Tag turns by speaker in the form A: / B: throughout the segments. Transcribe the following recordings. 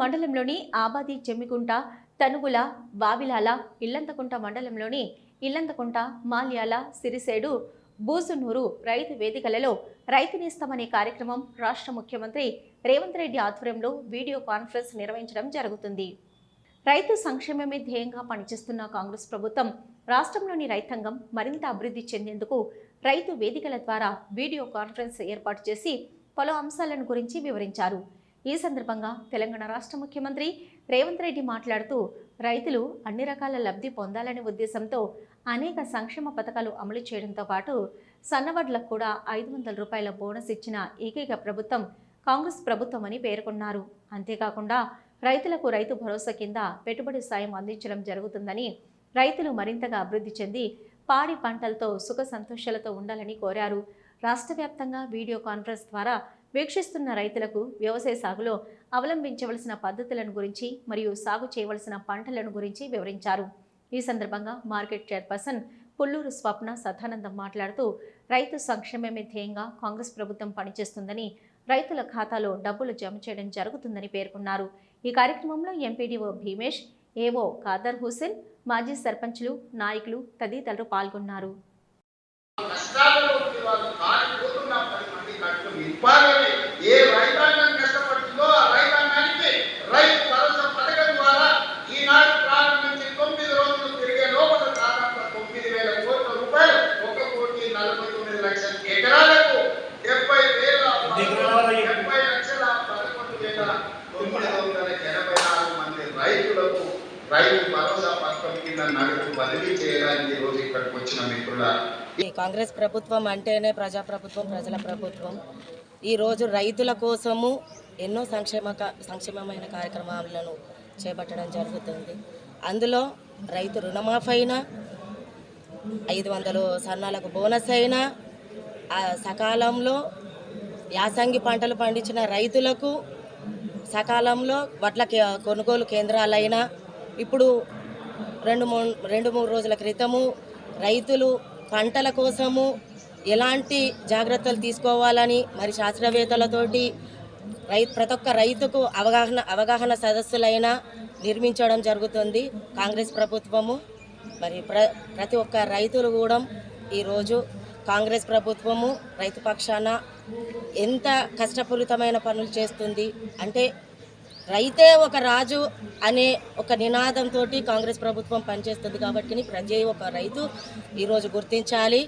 A: మండలంలోని ఆబాది చెమ్మికుంట తనుగుల బావిలాల ఇల్లంతకుంట మండలంలోని ఇల్లంతకుంట మాల్యాల సిరిసేడు బూసునూరు రైతు వేదికలలో రైతు నేస్తమనే కార్యక్రమం రాష్ట్ర ముఖ్యమంత్రి రేవంత్ రెడ్డి ఆధ్వర్యంలో వీడియో కాన్ఫరెన్స్ నిర్వహించడం జరుగుతుంది. రైతు సంక్షేమమే ధ్యేయంగా పనిచేస్తున్న కాంగ్రెస్ ప్రభుత్వం రాష్ట్రంలోని రైతాంగం మరింత అభివృద్ధి చెందేందుకు రైతు వేదికల ద్వారా వీడియో కాన్ఫరెన్స్ ఏర్పాటు చేసి పలు అంశాలను గురించి వివరించారు. ఈ సందర్భంగా తెలంగాణ రాష్ట్ర ముఖ్యమంత్రి రేవంత్ రెడ్డి మాట్లాడుతూ రైతులు అన్ని రకాల లబ్ధి పొందాలనే ఉద్దేశంతో అనేక సంక్షేమ పథకాలు అమలు చేయడంతో పాటు సన్నవడ్లకు కూడా ఐదు వందల రూపాయల బోనస్ ఇచ్చిన ఏకైక ప్రభుత్వం కాంగ్రెస్ ప్రభుత్వం అని పేర్కొన్నారు. అంతేకాకుండా రైతులకు రైతు భరోసా కింద పెట్టుబడి సాయం అందించడం జరుగుతుందని రైతులు మరింతగా అభివృద్ధి చెంది పాడి పంటలతో సుఖ సంతోషాలతో ఉండాలని కోరారు. రాష్ట్ర వ్యాప్తంగా వీడియో కాన్ఫరెన్స్ ద్వారా వీక్షిస్తున్న రైతులకు వ్యవసాయ సాగులో అవలంబించవలసిన పద్ధతులను గురించి మరియు సాగు చేయవలసిన పంటలను గురించి వివరించారు. ఈ సందర్భంగా మార్కెట్ చైర్పర్సన్ పుల్లూరు స్వప్న సదానందం మాట్లాడుతూ రైతు సంక్షేమమే ధ్యేయంగా కాంగ్రెస్ ప్రభుత్వం పనిచేస్తుందని రైతుల ఖాతాలో డబ్బులు జమ చేయడం జరుగుతుందని పేర్కొన్నారు. ఈ కార్యక్రమంలో ఎంపీడీఓ భీమేష్ ఏవో ఖాదర్ హుసేన్ మాజీ సర్పంచ్లు నాయకులు తదితరులు పాల్గొన్నారు.
B: రైతు భరోసా పథకం కింద నగదు బదిలీ చేయడానికి ఈ ఇక్కడికి వచ్చిన మిత్రుల
C: కాంగ్రెస్ ప్రభుత్వం అంటేనే ప్రజాప్రభుత్వం ప్రజల ప్రభుత్వం. ఈరోజు రైతుల కోసము ఎన్నో సంక్షేమ సంక్షేమమైన కార్యక్రమాలను చేపట్టడం జరుగుతుంది. అందులో రైతు రుణమాఫీ అయినా ఐదు వందలు సన్నాలకు బోనస్ అయినా సకాలంలో యాసంగి పంటలు పండించిన రైతులకు సకాలంలో వడ్ల కే- కొనుగోలు కేంద్రాలైనా ఇప్పుడు రెండు మూడు రెండు మూడు రోజుల క్రితము రైతులు పంటల కోసము ఎలాంటి జాగ్రత్తలు తీసుకోవాలని మరి శాస్త్రవేత్తలతోటి రై ప్రతి ఒక్క రైతుకు అవగాహన అవగాహన సదస్సులైనా నిర్మించడం జరుగుతుంది కాంగ్రెస్ ప్రభుత్వము. మరి ప్ర ప్రతి ఒక్క రైతులు కూడా ఈరోజు కాంగ్రెస్ ప్రభుత్వము రైతు పక్షాన ఎంత కష్టపూరితమైన పనులు చేస్తుంది అంటే రైతే ఒక రాజు అనే ఒక నినాదంతో కాంగ్రెస్ ప్రభుత్వం పనిచేస్తుంది కాబట్టి ప్రతి ఒక రైతు ఈరోజు గుర్తించాలి.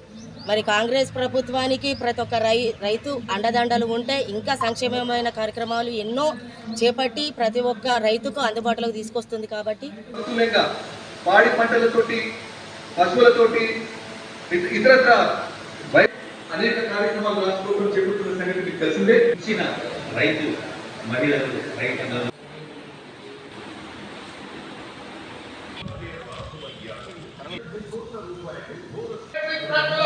C: మరి కాంగ్రెస్ ప్రభుత్వానికి ప్రతి ఒక్క రై రైతు అండదండలు ఉంటే ఇంకా సంక్షేమమైన కార్యక్రమాలు ఎన్నో చేపట్టి ప్రతి ఒక్క రైతుకు అందుబాటులోకి తీసుకొస్తుంది కాబట్టి
D: పాడి పంటలతోటి పశువులతోటి ఇతరత్ర అనేక కార్యక్రమాలు రాష్ట్ర చేపడుతున్న సంగతి మీకు తెలిసిందే.
E: ఇచ్చిన రైతు மரியாதை கிடைக்கின்றது Thank you.